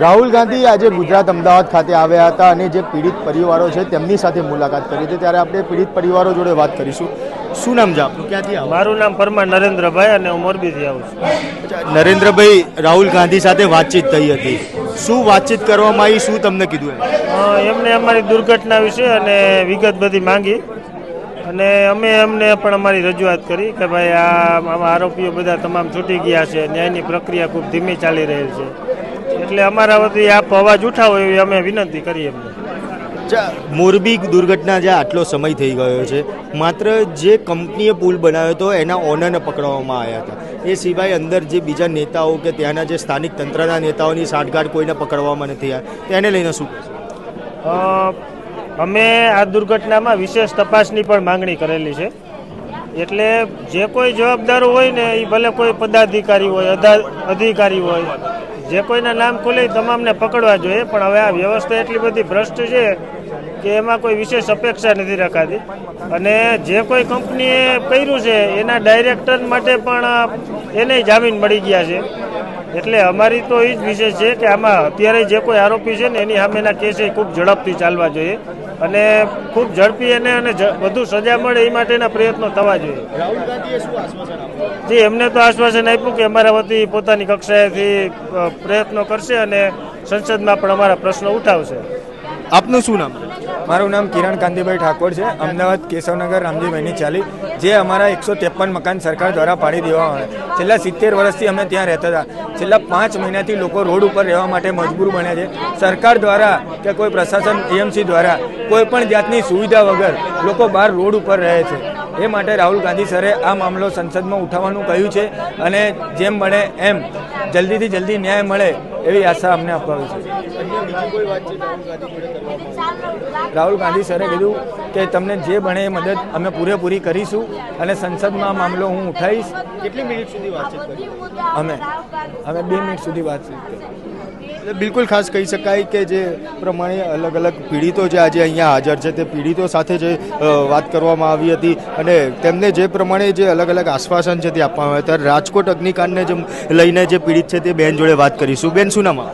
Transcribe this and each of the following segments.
રાહુલ ગાંધી આજે ગુજરાત અમદાવાદ ખાતે આવ્યા હતા અને જે પીડિત પરિવારો છે તેમની સાથે મુલાકાત કરી હતી. ત્યારે આપણે પીડિત પરિવારો જોડે વાત કરીશું. શું નામ છે આપનું? ક્યાંથી મારું નામ પરમાર નરેન્દ્રભાઈ અને હું મોરબીથી આવું છું. નરેન્દ્રભાઈ રાહુલ ગાંધી સાથે વાતચીત થઈ હતી. શું વાતચીત કરવામાં આવી? શું તમને કીધું એમ? એમને અમારી દુર્ઘટના વિશે અને વિગત બધી માંગી. અને અમે એમને પણ અમારી રજૂઆત કરી કે ભાઈ આ આરોપીઓ બધા તમામ છૂટી ગયા છે. ન્યાયની પ્રક્રિયા ખૂબ ધીમી ચાલી રહેલ છે. એટલે અમારા વતી આપ અવાજ ઉઠાવો એવી અમે વિનંતી કરી એમને. મોરબી દુર્ઘટના જે આટલો સમય થઈ ગયો છે માત્ર જે કંપનીએ પુલ બનાવ્યો હતો એના ઓનરને પકડવામાં આવ્યા હતા. એ સિવાય અંદર જે બીજા નેતાઓ કે ત્યાંના જે સ્થાનિક તંત્રના નેતાઓની સાંઠગાંઠ કોઈને પકડવામાં નથી આવ્યા. તેને લઈને શું? અમે આ દુર્ઘટનામાં વિશેષ તપાસની પણ માંગણી કરેલી છે. એટલે જે કોઈ જવાબદારો હોય ને એ ભલે કોઈ પદાધિકારી હોય અધા- અધિકારી હોય જે કોઈના નામ ખુલે તમામને પકડવા જોઈએ, પણ હવે આ વ્યવસ્થા એટલી બધી ભ્રષ્ટ છે કે એમાં કોઈ વિશેષ અપેક્ષા નથી રખાતી. અને જે કોઈ કંપનીએ કર્યું છે, એના ડાયરેક્ટર માટે પણ એને જામીન મળી ગયા છે. એટલે અમારી તો એ જ વિશેષ છે કે આમાં અત્યારે જે કોઈ આરોપી છે ને, એની સામેના કેસ એ ખૂબ ઝડપથી ચાલવા જોઈએ. અને ખૂબ ઝડપી એને અને વધુ સજા મળે એ માટેના પ્રયત્નો થવા જોઈએ. જી એમને તો આશ્વાસન આપ્યું કે અમારા વતી પોતાની કક્ષાએથી પ્રયત્નો કરશે અને સંસદમાં પણ અમારા પ્રશ્નો ઉઠાવશે. આપનું શું નામ? મારું નામ કિરણ કાંતિભાઈ ઠાકોર છે. અમદાવાદ કેશવનગર રામજીભાઈની ચાલી, જે અમારા એકસો ત્રેપન મકાન સરકાર દ્વારા પાડી દેવામાં આવે. છેલ્લા સિત્તેર વર્ષથી અમે ત્યાં રહેતા હતા. છેલ્લા પાંચ મહિનાથી લોકો રોડ ઉપર રહેવા માટે મજબૂર બન્યા છે. સરકાર દ્વારા કે કોઈ પ્રશાસન એએમસી દ્વારા કોઈ પણ જાતની સુવિધા વગર લોકો બહાર રોડ ઉપર રહે છે. એ માટે રાહુલ ગાંધી સરે આ મામલો સંસદમાં ઉઠાવવાનું કહ્યું છે અને જેમ બને એમ જલ્દીથી જલ્દી ન્યાય મળે એવી આશા અમને અપાવી છે. રાહુલ ગાંધી સરે કીધું કે તમને જે બને એ મદદ અમે પૂરેપૂરી કરીશું અને સંસદમાં આ મામલો હું ઉઠાવીશ. કેટલી મિનિટ સુધી વાતચીત કરી? અમે અમે બે મિનિટ સુધી વાતચીત કરી. એટલે બિલકુલ ખાસ કહી શકાય કે જે પ્રમાણે અલગ અલગ પીડિતો જે આજે અહીંયા હાજર છે તે પીડિતો સાથે જે વાત કરવામાં આવી હતી અને તેમને જે પ્રમાણે જે અલગ અલગ આશ્વાસન છે તે આપવામાં આવ્યા હતા. રાજકોટ અગ્નિકાંડને જે લઈને જે પીડિત છે તે બેન જોડે વાત કરીશું. બેન શું નામ?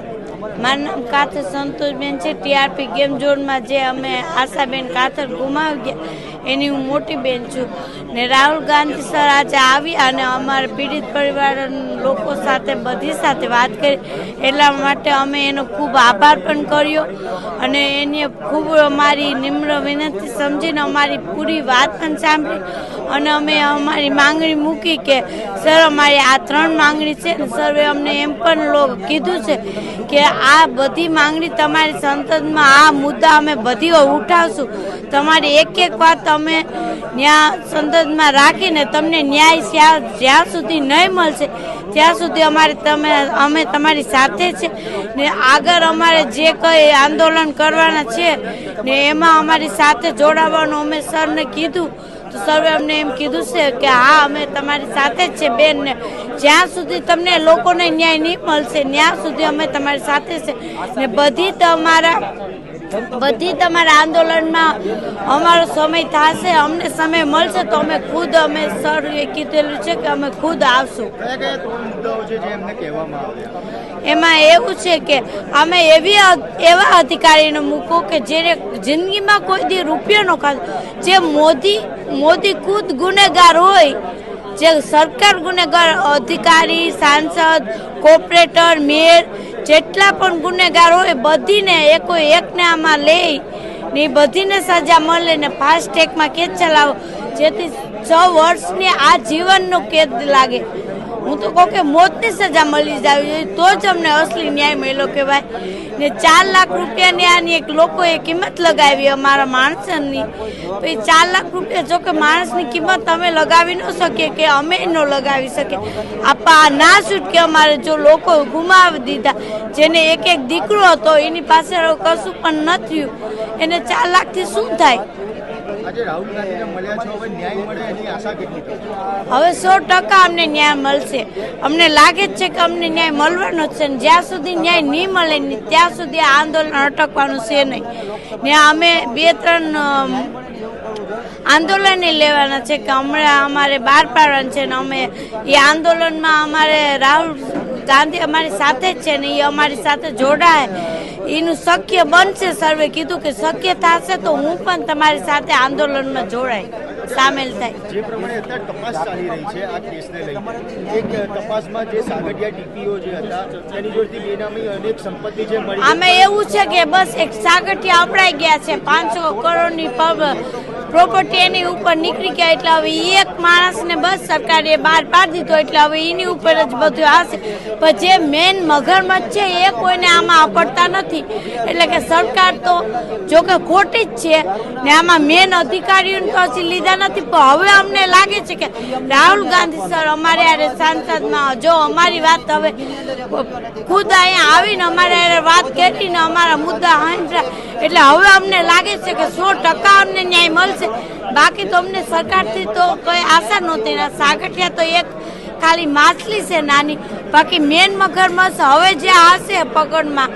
મારું નામ કાથર સંતોષબેન છે. ટીઆરપી ગેમ ઝોનમાં જે અમે આશાબેન કાથર ગુમાવી ગયા. એની હું મોટી બેન છું. ને રાહુલ ગાંધી સર આજે આવી અને અમારા પીડિત પરિવાર લોકો સાથે બધી સાથે વાત કરી. એટલા માટે અમે એનો ખૂબ આભાર પણ કર્યો અને એને ખૂબ અમારી નિમ્ર વિનંતી સમજીને અમારી પૂરી વાત પણ સાંભળી. અને અમે અમારી માંગણી મૂકી કે, સર, અમારી આ ત્રણ માંગણી છે સર્વે અમને એમ પણ કીધું છે કે આ બધી માંગણી તમારી સંસદમાં આ મુદ્દા અમે બધી ઉઠાવશું. તમારી એક એક વાત અમે ત્યાં સંસદમાં રાખીને તમને ન્યાય જ્યાં સુધી નહીં મળશે, ત્યાં સુધી અમારે તમે અમે તમારી સાથે છે. ને આગળ અમારે જે કંઈ આંદોલન કરવાના છે, ને એમાં અમારી સાથે જોડાવાનું અમે સરને કીધું. તો સર્વે અમને એમ કીધું છે કે હા, અમે તમારી સાથે જ છે બેન ને. જ્યાં સુધી તમને લોકોને ન્યાય નહીં મળશે, ત્યાં સુધી અમે તમારી સાથે છે. ને બધી તમારા બધી તમારા આંદોલનમાં અમારો સમય થશે અમને સમય મળશે તો અમે ખુદ અમે સર એ કીધેલું છે કે અમે ખુદ આવશું. એમાં એવું છે કે અમે એવી એવા અધિકારીને મૂકો કે જેને જિંદગીમાં કોઈ દી રૂપિયો ન ખાધો. જે મોદી મોદી ખુદ ગુનેગાર હોય જે સરકાર ગુનેગાર અધિકારી સાંસદ કોર્પોરેટર મેયર જેટલા પણ ગુનેગાર હોય બધીને એકો એકને આમાં લે, ને બધીને સજા મળે ને ફાસ્ટ ટ્રેકમાં કેદ ચલાવો. જેથી છ વર્ષની આ જીવનનો કેદ લાગે. હું તો કહું કે મોતની સજા મળી જવી જોઈએ તો જ અમને અસલી ન્યાય મળ્યો કહેવાય. ને ચાર લાખ રૂપિયાની આની એક લોકોએ કિંમત લગાવી અમારા માણસની. પછી ચાર લાખ રૂપિયા જો કે માણસની કિંમત અમે લગાવી ન શકીએ કે અમે ન લગાવી શકીએ. આપા ના છૂટકે અમારે જો લોકો ગુમાવી દીધા, જેને એક એક દીકરો હતો, એની પાસે કશું પણ ન થયું. એને ચાર લાખથી શું થાય? હવે સો ટકા અમને ન્યાય મળશે. અમને લાગે જ છે કે અમને ન્યાય મળવાનો જ છે જ્યાં સુધી ન્યાય નહીં મળે ત્યાં સુધી આ આંદોલન અટકવાનું છે નહીં. ને અમે બે ત્રણ અમ, આંદોલન લેવાના છે કે હમણાં અમારે બહાર પાડવાનું છે ને અમે એ આંદોલનમાં અમારે રાહુલ ગાંધી અમારી સાથે જ છે ને એ અમારી સાથે જોડાય. એનું શક્ય બનશે. સર્વે કીધું કે શક્ય થશે તો હું પણ તમારી સાથે આંદોલનમાં જોડાય સામેલ થાય જે પ્રમાણે અત્યારે તપાસ ચાલી રહી છે આ કેસને લઈને. એક તપાસમાં જે સાગઠિયા ડીપીઓ જે હતા તેની જોડતી બેનામી અનેક સંપત્તિ જે મળી અમે એવું છે કે બસ એક સાગઠિયા અપડાઈ ગયા છે. પાંચસો કરોડની પ્રોપર્ટી એની ઉપર નીકળી ગયા એટલે હવે એક માણસને બસ સરકારે બહાર પાડી દીધો એટલે હવે એની ઉપર જ બધું આવશે પણ જે મેન મગરમચ્છ છે એ કોઈને આમાં આપડતા નથી. એટલે કે સરકાર તો જો કે ખોટી જ છે ને આમાં મેન અધિકારીઓને તો હજી લીધા નથી, પણ હવે અમને લાગે છે કે રાહુલ ગાંધી સર અમારે હારે સાંસદમાં, જો અમારી વાત હવે ખુદ અહીંયા આવીને અમારે હારે વાત કરીને અમારા મુદ્દા હાંસરા એટલે હવે અમને લાગે છે કે સો ટકા અમને ન્યાય મળશે. બાકી તો અમને સરકારથી તો કોઈ આશા નહોતી. ને સાગઠિયા તો એક ખાલી માછલી છે નાની. બાકી મેન મગરમચ્છ હવે જે આવશે પકડમાં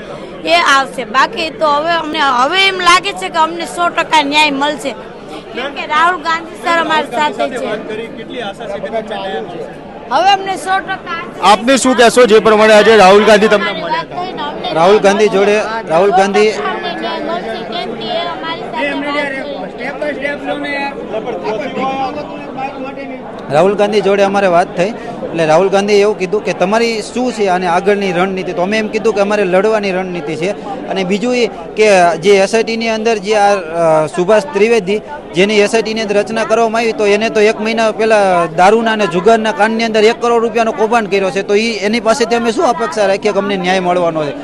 એ આવશે. બાકી તો હવે અમને હવે એમ લાગે છે કે અમને સો ટકા ન્યાય મળશે. કેમ કે રાહુલ ગાંધી સર અમારી સાથે છે. હવે અમને સો ટકા આપને શું કહેશો? જે પ્રમાણે આજે રાહુલ ગાંધી તમને રાહુલ ગાંધી જોડે રાહુલ ગાંધી રાહુલ ગાંધી જોડે અમારે વાત થઈ. એટલે રાહુલ ગાંધીએ એવું કીધું કે તમારી શું છે અને આગળની રણનીતિ? તો અમે એમ કીધું કે અમારે લડવાની રણનીતિ છે. અને બીજું એ કે જે એસઆઈટીની અંદર જે આ સુભાષ ત્રિવેદી, જેની એસઆઈટીની અંદર રચના કરવામાં આવી, તો એને તો એક મહિના પહેલાં દારૂના અને જુગારના કાનની અંદર એક કરોડ રૂપિયાનો કૌભાંડ કર્યો છે. તો એ એની પાસેથી અમે શું અપેક્ષા રાખીએ કે અમને ન્યાય મળવાનો છે?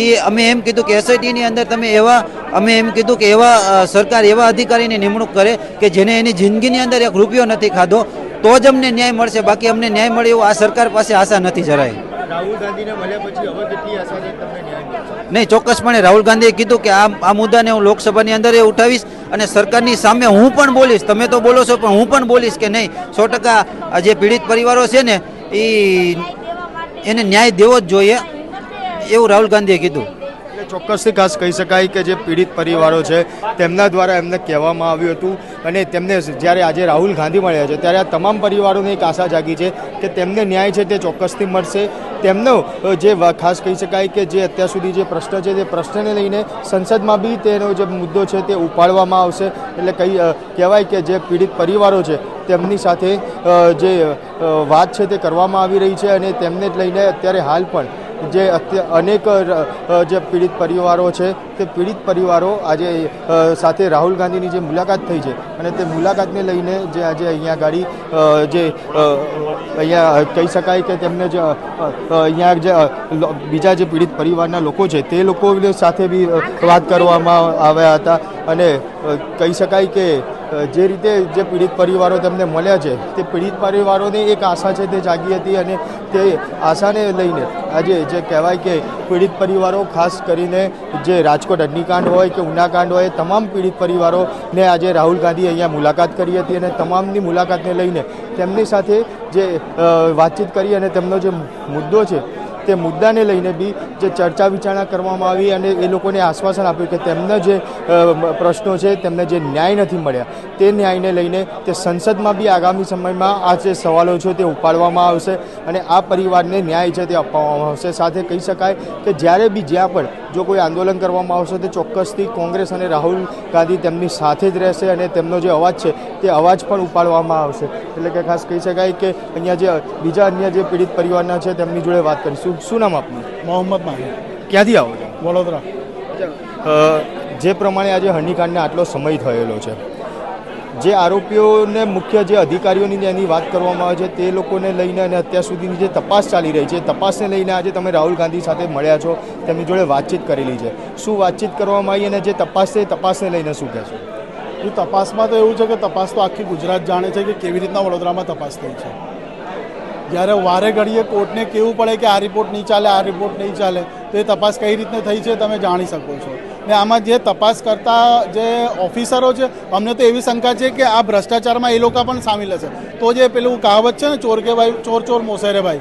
એ અમે એમ કીધું કે એસઆઈટીની અંદર તમે એવા, અમે એમ કીધું કે એવા સરકાર એવા અધિકારીની નિમણૂક કરે કે જેને એની જિંદગીની અંદર એક રૂપિયો નથી ખાધો. તો જ અમને ન્યાય મળશે. બાકી અમને ન્યાય મળે એવું આ સરકાર પાસે આશા નથી જરાય. રાહુલ ગાંધીને મળ્યા પછી હવે કેટલી આશા છે તમને ન્યાય નહીં ચોક્કસપણે રાહુલ ગાંધીએ કીધું કે આ આ મુદ્દાને હું લોકસભાની અંદર એ ઉઠાવીશ અને સરકારની સામે હું પણ બોલીશ. તમે તો બોલો છો પણ હું પણ બોલીશ કે નહીં? સો ટકા આ જે પીડિત પરિવારો છે ને એ એને ન્યાય દેવો જ જોઈએ એવું રાહુલ ગાંધીએ કીધું. ચોક્કસથી ખાસ કહી શકાય કે જે પીડિત પરિવારો છે, તેમના દ્વારા એમને કહેવામાં આવ્યું હતું અને તેમને જ્યારે આજે રાહુલ ગાંધી મળ્યા છે, ત્યારે આ તમામ પરિવારોને એક આશા જાગી છે કે તેમને ન્યાય છે તે ચોક્કસથી મળશે. તેમનો જે ખાસ કહી શકાય કે જે અત્યાર સુધી જે પ્રશ્ન છે તે પ્રશ્નને લઈને સંસદમાં બી તેનો જે મુદ્દો છે તે ઉપાડવામાં આવશે. એટલે કહી કહેવાય કે જે પીડિત પરિવારો છે, તેમની સાથે જે વાત છે તે કરવામાં આવી રહી છે અને તેમને લઈને અત્યારે હાલ પણ જે અનેક જે પીડિત પરિવારો છે, તે પીડિત પરિવારો આજે સાથે રાહુલ ગાંધીની જે મુલાકાત થઈ છે અને તે મુલાકાતને લઈને જે આજે અહીંયા ગાડી જે અહીંયા કહી શકાય કે તેમને જે અહીંયા જે બીજા જે પીડિત પરિવારના લોકો છે, તે લોકો સાથે બી વાત કરવામાં આવ્યા હતા અને કહી શકાય કે જે રીતે જે પીડિત પરિવારો તેમને મળ્યા છે, તે પીડિત પરિવારોને એક આશા છે તે જાગી હતી અને તે આશાને લઈને આજે જે કહેવાય કે પીડિત પરિવારો, ખાસ કરીને જે રાજકોટ અગ્નિકાંડ હોય કે ઉનાકાંડ હોય તમામ પીડિત પરિવારોને આજે રાહુલ ગાંધી અહીંયા મુલાકાત કરી હતી અને તમામની મુલાકાતને લઈને તેમની સાથે જે વાતચીત કરી અને તેમનો જે મુદ્દો છે તે મુદ્દાને લઈને બી જે ચર્ચા વિચારણા કરવામાં આવી અને એ લોકોને આશ્વાસન આપ્યું કે તેમના જે પ્રશ્નો છે, તેમને જે ન્યાય નથી મળ્યા, તે ન્યાયને લઈને તે સંસદમાં બી આગામી સમયમાં આ જે સવાલો છે તે ઉપાડવામાં આવશે અને આ પરિવારને ન્યાય છે તે અપાવવામાં આવશે. સાથે કહી શકાય કે જ્યારે બી જ્યાં પણ જો કોઈ આંદોલન કરવામાં આવશે, તો ચોક્કસથી કોંગ્રેસ અને રાહુલ ગાંધી તેમની સાથે જ રહેશે અને તેમનો જે અવાજ છે, તે અવાજ પણ ઉપાડવામાં આવશે. એટલે કે ખાસ કહી શકાય કે અહીંયા જે, બીજા અન્ય જે પીડિત પરિવારના છે, તેમની જોડે વાત કરીશું. શું નામ આપનું? મોહમ્મદ માહી ક્યાંથી આવો છો? વડોદરા. જે પ્રમાણે આજે હનીકાંડને આટલો સમય થયેલો છે જે આરોપીઓને મુખ્ય જે અધિકારીઓની એની વાત કરવામાં આવે છે તે લોકોને લઈને અને અત્યાર સુધીની જે તપાસ ચાલી રહી છે તપાસને લઈને આજે તમે રાહુલ ગાંધી સાથે મળ્યા છો તેમની જોડે વાતચીત કરેલી છે. શું વાતચીત કરવામાં આવી અને જે તપાસ છે એ તપાસને લઈને શું કહેશો? એ તપાસમાં તો એવું છે કે તપાસ તો આખી ગુજરાત જાણે છે કે કેવી રીતના વડોદરામાં તપાસ થઈ છે. જ્યારે વારે ઘડીએ કોર્ટને કહેવું પડે કે આ રિપોર્ટ નહીં ચાલે આ રિપોર્ટ નહીં ચાલે તો એ તપાસ કઈ રીતને થઈ છે તમે જાણી શકો છો. ને આમાં જે તપાસ કરતા જે ઓફિસરો છે અમને તો એવી શંકા છે કે આ ભ્રષ્ટાચારમાં એ લોકો પણ સામેલ હશે. તો જે પેલું કહાવત છે ને ચોર કે ભાઈ ચોર ચોર મોસેરે ભાઈ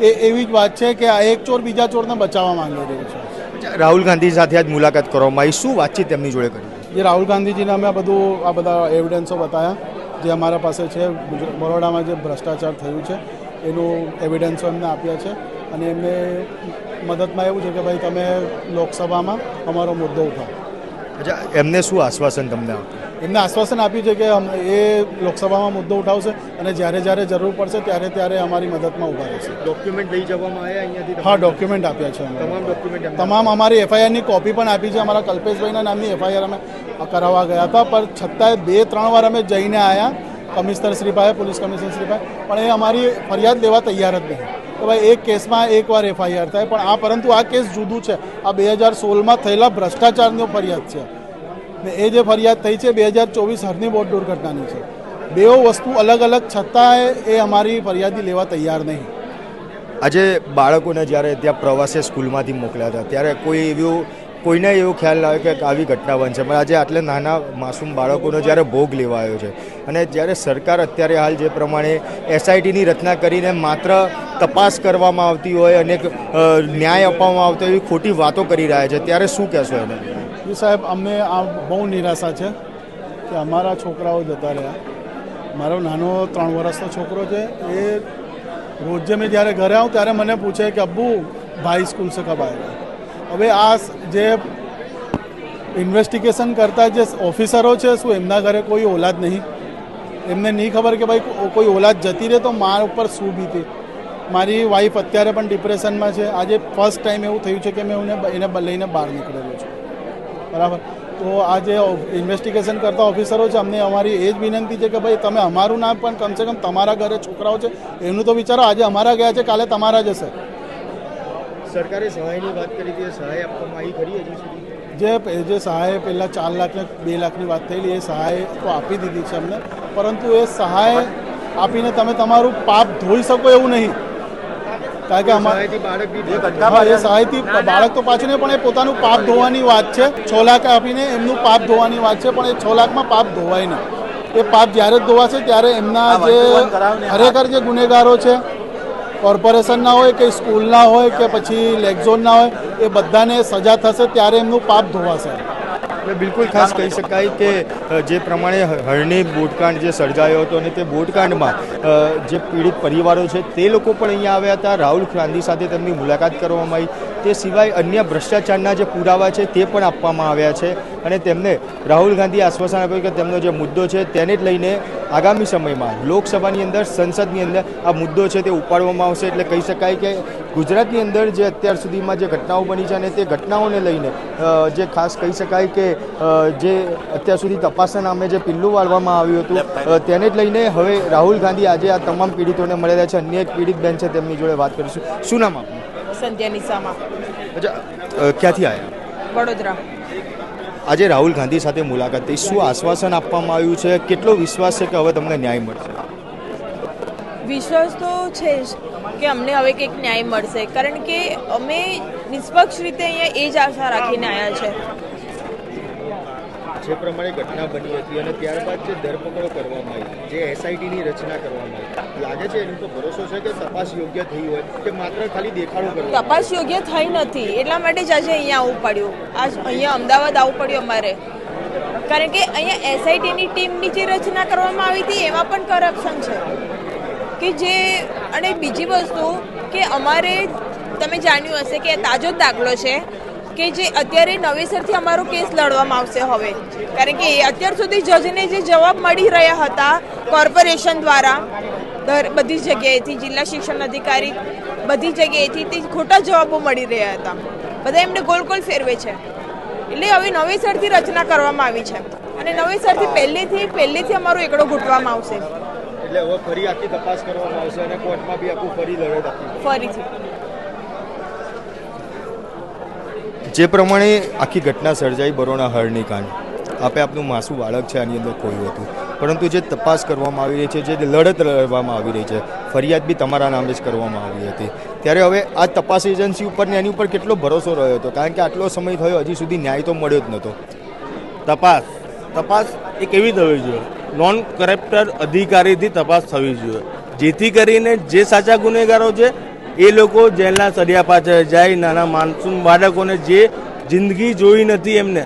એ એવી જ વાત છે કે આ એક ચોર બીજા ચોરને બચાવવા માંગી રહ્યું છે રાહુલ ગાંધી સાથે આજ મુલાકાત કરવામાં આવી. શું વાતચીત તેમની જોડે કરી? જે રાહુલ ગાંધીજીને અમે આ બધું આ બધા એવિડન્સો બતાવ્યા જે અમારા પાસે છે બરોડામાં જે ભ્રષ્ટાચાર થયું છે એનું એવિડન્સો એમને આપ્યા છે. અને એમને મદદમાં એવું છે કે ભાઈ તમે લોકસભામાં અમારો મુદ્દો ઉઠાવો. અચ્છા એમને શું આશ્વાસન તમને આપ્યું એમને આશ્વાસન આપ્યું છે કે અમ- એ લોકસભામાં મુદ્દો ઉઠાવશે અને જ્યારે જ્યારે જરૂર પડશે ત્યારે ત્યારે અમારી મદદમાં ઊભા રહેશે. ડોક્યુમેન્ટ લઈ જવામાં આવ્યા અહીંયાથી હા ડોક્યુમેન્ટ આપ્યા છે તમામ ડોક્યુમેન્ટ તમામ અમારી એફઆઈઆરની કોપી પણ આપી છે. અમારા કલ્પેશભાઈના નામની એફઆઈઆર અમે કરાવવા ગયા હતા. પણ છતાંય બે ત્રણ વાર અમે જઈને આવ્યા કમિશનર શ્રી પાસે પોલીસ કમિશનર શ્રી પાસે પણ એ અમારી ફરિયાદ લેવા તૈયાર જ નહીં. તો ભાઈ, એક કેસમાં એકવાર એફઆઈઆર થાય, પણ આ પરંતુ આ કેસ જુદું છે. આ બે હજાર સોળમાં થયેલા ભ્રષ્ટાચારની ફરિયાદ છે. ને એ જે ફરિયાદ થઈ છે, બે હજાર ચોવીસ હરની બોટ દુર્ઘટનાની છે. બેઓ વસ્તુ અલગ અલગ, છતાંય એ અમારી ફરિયાદી લેવા તૈયાર નહીં. આજે બાળકોને જ્યારે ત્યાં પ્રવાસે સ્કૂલમાંથી મોકલ્યા હતા, ત્યારે કોઈ એવું કોઈને એવો ખ્યાલ ના આવે કે આવી ઘટના બનશે પણ આજે આટલે નાના માસૂમ બાળકોનો જ્યારે ભોગ લેવાયો છે અને જ્યારે સરકાર અત્યારે હાલ જે પ્રમાણે એસઆઈટીની રચના કરીને માત્ર તપાસ કરવામાં આવતી હોય અને ન્યાય આપવામાં આવતો એવી ખોટી વાતો કરી રહ્યા છે, ત્યારે શું કહેશો એને? સાહેબ અમને આ બહુ નિરાશા છે કે અમારા છોકરાઓ જતા રહ્યા. મારો નાનો ત્રણ વર્ષનો છોકરો છે, એ રોજ મેં જ્યારે ઘરે આવું ત્યારે મને પૂછે કે, અબ્બુ, ભાઈ સ્કૂલ સે કબ આएगा હવે આ જે ઇન્વેસ્ટિગેશન કરતા જે ઓફિસરો છે, શું એમના ઘરે કોઈ ઓલાદ નહીં? એમને નહીં ખબર કે ભાઈ કોઈ ઓલાદ જતી રહે તો માર ઉપર શું બીતી? મારી વાઈફ અત્યારે પણ ડિપ્રેશનમાં છે. આજે ફર્સ્ટ ટાઈમ એવું થયું છે કે મેં એને લઈને બહાર નીકળેલો છું. બરાબર? તો આ જે ઇન્વેસ્ટિગેશન કરતા ઓફિસરો છે, અમને અમારી એ જ વિનંતી છે કે ભાઈ તમે અમારું નામ પણ કમસે કમ તમારા ઘરે છોકરાઓ છે, એનું તો વિચારો, આજે અમારા ગયા છે, કાલે તમારા જશે સરકારે સહાયની વાત કરી હતી સહાય આપવામાં આવી ખરી હજી સુધી? જે જે સહાય પહેલાં ચાર લાખ ને બે લાખની વાત થયેલી એ સહાય તો આપી દીધી છે અમને પરંતુ એ સહાય આપીને તમે તમારું પાપ ધોઈ શકો એવું નહીં. કારણ કે અમારે સહાયથી બાળક એ સહાયથી બાળક તો પાછું નહીં પણ એ પોતાનું પાપ ધોવાની વાત છે. છ લાખ આપીને એમનું પાપ ધોવાની વાત છે પણ એ છ લાખમાં પાપ ધોવાય નહીં. એ પાપ જ્યારે જ ધોવાશે ત્યારે એમના જે ખરેખર જે ગુનેગારો છે કોર્પોરેશનના હોય કે સ્કૂલના હોય કે પછી લેગઝોનના હોય, એ બધાને સજા થશે ત્યારે એમનું પાપ ધોવાશે. એટલે બિલકુલ ખાસ કહી શકાય કે જે પ્રમાણે હળની બોટકાંડ જે સર્જાયો હતો અને તે બોટકાંડમાં જે પીડિત પરિવારો છે તે લોકો પણ અહીંયા આવ્યા હતા. રાહુલ ગાંધી સાથે તેમની મુલાકાત કરવામાં આવી. તે સિવાય અન્ય ભ્રષ્ટાચારના જે પુરાવા છે તે પણ આપવામાં આવ્યા છે. અને તેમને રાહુલ ગાંધીએ આશ્વાસન આપ્યું કે તેમનો જે મુદ્દો છે તેને જ લઈને આગામી સમયમાં લોકસભાની અંદર, સંસદની અંદર આ મુદ્દો છે તે ઉપાડવામાં આવશે. એટલે કહી શકાય કે ગુજરાતની અંદર જે અત્યાર સુધીમાં જે ઘટનાઓ બની છે અને તે ઘટનાઓને લઈને જે ખાસ કહી શકાય કે જે અત્યાર સુધી તપાસના નામે જે પિલ્લું વાળવામાં આવ્યું હતું તેને જ લઈને હવે રાહુલ ગાંધી આજે આ તમામ પીડિતોને મળેલા છે. અન્ય એક પીડિત બેન છે તેમની જોડે વાત કરીશું. શું નામ આપનું? સંધ્યા નિશામાં અચ્છા ક્યાંથી આવ્યા વડોદરા. આજે રાહુલ ગાંધી સાથે મુલાકાત થઈ. શું આશ્વાસન આપવામાં આવ્યું છે? કેટલો વિશ્વાસ છે કે હવે તમને ન્યાય મળશે? વિશ્વાસ તો છે જ કે અમને હવે કંઈક ન્યાય મળશે. કારણ કે અમે નિષ્પક્ષ રીતે અહીંયા એ જ આશા રાખીને આવ્યા છે. જે પ્રમાણે ઘટના બની હતી અને ત્યારબાદ જે ધરપકડો કરવામાં આવી, જે એસઆઈટીની રચના કરવામાં આવી, લાગે છે એનો તો ભરોસો છે કે તપાસ યોગ્ય થઈ હોય કે માત્ર ખાલી દેખાડો કરવા? તપાસ યોગ્ય થઈ નથી, એટલા માટે જ આજે અહીંયા આવવું પડ્યું. આજ અહીંયા અમદાવાદ આવવું પડ્યું અમારે. કારણ કે અહીંયા એસઆઈટીની ટીમની જે રચના કરવામાં આવી હતી, એમાં પણ કરપ્શન છે. કે જે, અને બીજી વસ્તુ કે અમારે, તમે જાણ્યું હશે કે તાજો દાખલો છે કે જે અત્યારે નવેસરથી અમારો કેસ લડવામાં આવશે હવે. કારણ કે અત્યાર સુધી જજને જે જવાબ મળી રહ્યા હતા કોર્પોરેશન દ્વારા બધી જગ્યાએથી જિલ્લા શિક્ષણ અધિકારી બધી જગ્યાએથી તે ખોટા જવાબો મળી રહ્યા હતા. બધા એમને ગોલ ગોલ ફેરવે છે. એટલે હવે નવેસરથી રચના કરવામાં આવી છે. અને નવેસરથી પહેલેથી પહેલેથી અમારો એકડો ઘૂંટવામાં આવશે. એટલે હવે ફરી આખી તપાસ કરવામાં આવશે અને કોર્ટમાં બી આખું ફરી લડત આપી ફરીથી. જે પ્રમાણે આખી ઘટના સર્જાઈ બરોડા હળની કાંડ. આપે આપનું માસું બાળક છે, આની અંદર કોઈ હતું. પરંતુ જે તપાસ કરવામાં આવી રહી છે, જે લડત લડવામાં આવી રહી છે, ફરિયાદ બી તમારા નામે જ કરવામાં આવી હતી. ત્યારે હવે આ તપાસ એજન્સી ઉપર ને એની ઉપર કેટલો ભરોસો રહ્યો હતો? કારણ કે આટલો સમય થયો, હજી સુધી ન્યાય તો મળ્યો જ નહોતો. તપાસ. તપાસ એ કેવી થવી જોઈએ. નોન કરપ્ટર અધિકારીથી તપાસ થવી જોઈએ. જેથી કરીને જે સાચા ગુનેગારો છે એ લોકો જેલના સળિયા પાછળ જાય, નાના માનસૂમ બાળકોને જે જિંદગી જોઈ નથી એમને,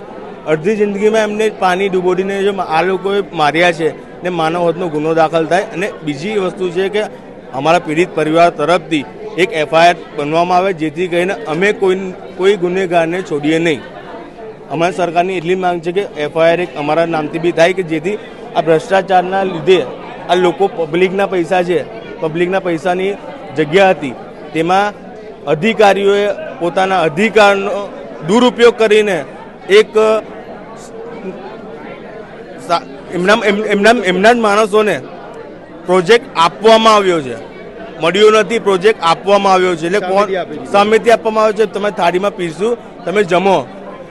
અડધી જિંદગીમાં એમને પાણી ડૂબોડીને જો આ લોકોએ માર્યા છે ને માનવ હદનો ગુનો દાખલ થાય. અને બીજી વસ્તુ છે કે અમારા પીડિત પરિવાર તરફથી એક એફઆઈઆર બનવામાં આવે, જેથી કરીને અમે કોઈ કોઈ ગુનેગારને છોડીએ નહીં. અમારી સરકારની એટલી માંગ છે કે એફઆઈઆર એક અમારા નામથી બી થાય કે જેથી આ ભ્રષ્ટાચારના લીધે આ લોકો પબ્લિકના પૈસા છે, પબ્લિકના પૈસાની જગ્યા હતી. તેમાં અધિકારીઓએ પોતાના અધિકારનો દુરુપયોગ કરીને એક એમના એમના એમના જ માણસોને પ્રોજેક્ટ આપવામાં આવ્યો છે. મળ્યો નથી પ્રોજેક્ટ આપવામાં આવ્યો છે. એટલે કોણ? સામેથી આપવામાં આવ્યો છે. તમે થાળીમાં પીરશું તમે જમો.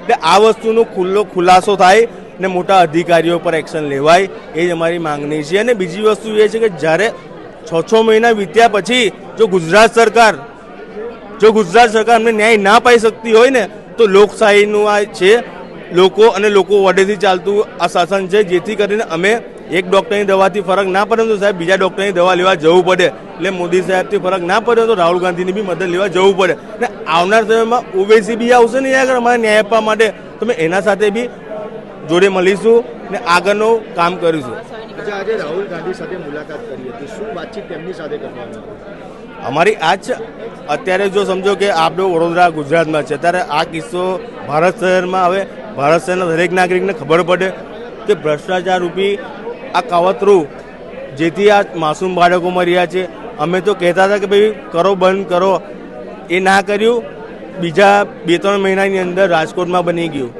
એટલે આ વસ્તુનો ખુલ્લો ખુલાસો થાય ને મોટા અધિકારીઓ પર એક્શન લેવાય એ જ અમારી માંગણી છે. અને બીજી વસ્તુ એ છે કે જ્યારે છ છ મહિના વીત્યા પછી જો ગુજરાત સરકાર, જો ગુજરાત સરકાર અમને ન્યાય ના પાઈ શકતી હોય ને, તો લોકશાહીનું આ છે, લોકો અને લોકો વડેથી ચાલતું આ શાસન છે, જેથી કરીને અમે એક ડૉક્ટરની દવાથી ફરક ના પડે તો સાહેબ બીજા ડૉક્ટરની દવા લેવા જવું પડે. એટલે મોદી સાહેબથી ફરક ના પડે તો રાહુલ ગાંધીની બી મદદ લેવા જવું પડે. ને આવનાર સમયમાં ઓવેસી બી આવશે ને આગળ અમારે ન્યાય આપવા માટે. તમે એના સાથે બી જોડે મળીશું ને આગળનું કામ કરીશું. આજે રાહુલ ગાંધી સાથે મુલાકાત કરી હતી. શું વાતચીત તેમની સાથે કરવાની? અમારી આજ અત્યારે જો સમજો કે આપણું વડોદરા ગુજરાતમાં છે, ત્યારે આ કિસ્સો ભારત શહેરમાં હવે ભારત શહેરના દરેક નાગરિકને ખબર પડે કે ભ્રષ્ટાચાર રૂપી આ કાવતરું જેથી આ માસૂમ બાળકો મર્યા છે. અમે તો કહેતા હતા કે ભાઈ, કરો બંધ કરો. એ ના કર્યું. બીજા બે ત્રણ મહિનાની અંદર રાજકોટમાં બની ગયું.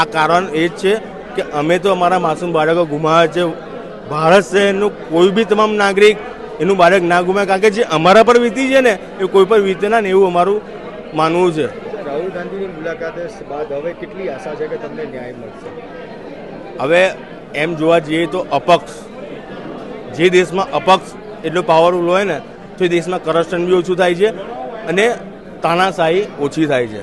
આ કારણ એ જ છે કે અમે તો અમારા માસૂમ બાળકો ગુમાવ્યા છે. ભારત શહેરનું કોઈ બી તમામ નાગરિક એનું બાળક ના ગુમાય. કારણ કે જે અમારા પર વીતી છે ને એ કોઈ પર વીતે ના ને એવું અમારું માનવું છે. રાહુલ ગાંધીની મુલાકાત બાદ હવે કેટલી આશા છે કે તમને ન્યાય મળશે? હવે એમ જોવા જઈએ તો અપક્ષ જે દેશમાં અપક્ષ એટલો પાવરફુલ હોય ને તો એ દેશમાં કરપ્શન બી ઓછું થાય છે અને તાનાશાહી ઓછી થાય છે.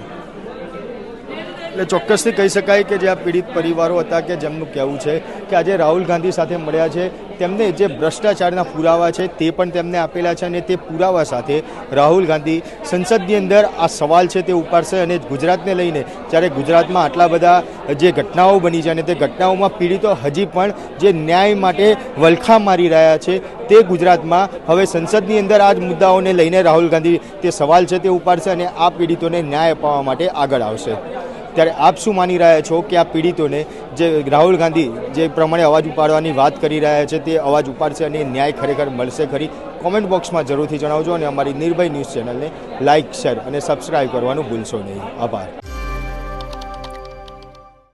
એટલે ચોક્કસથી કહી શકાય કે જે આ પીડિત પરિવારો હતા કે જેમનું કહેવું છે કે આજે રાહુલ ગાંધી સાથે મળ્યા છે, તેમને જે ભ્રષ્ટાચારના પુરાવા છે તે પણ તેમને આપેલા છે અને તે પુરાવા સાથે રાહુલ ગાંધી સંસદની અંદર આ સવાલ છે તે ઉપાડશે અને ગુજરાતને લઈને જ્યારે ગુજરાતમાં આટલા બધા જે ઘટનાઓ બની છે અને તે ઘટનાઓમાં પીડિતો હજી પણ જે ન્યાય માટે વલખા મારી રહ્યા છે તે ગુજરાતમાં હવે સંસદની અંદર આ જ મુદ્દાઓને લઈને રાહુલ ગાંધી તે સવાલ છે તે ઉપાડશે અને આ પીડિતોને ન્યાય અપાવવા માટે આગળ આવશે. ત્યારે આપ શું માની રહ્યા છો કે આ પીડિતોને જે રાહુલ ગાંધી જે પ્રમાણે અવાજ ઉપાડવાની વાત કરી રહ્યા છે, તે અવાજ ઉપાડશે અને ન્યાય ખરેખર મળશે ખરી? કોમેન્ટ બોક્સમાં જરૂરથી જણાવજો અને અમારી નિર્ભય ન્યૂઝ ચેનલને લાઇક શેર અને સબસ્ક્રાઇબ કરવાનું ભૂલશો નહીં. આભાર.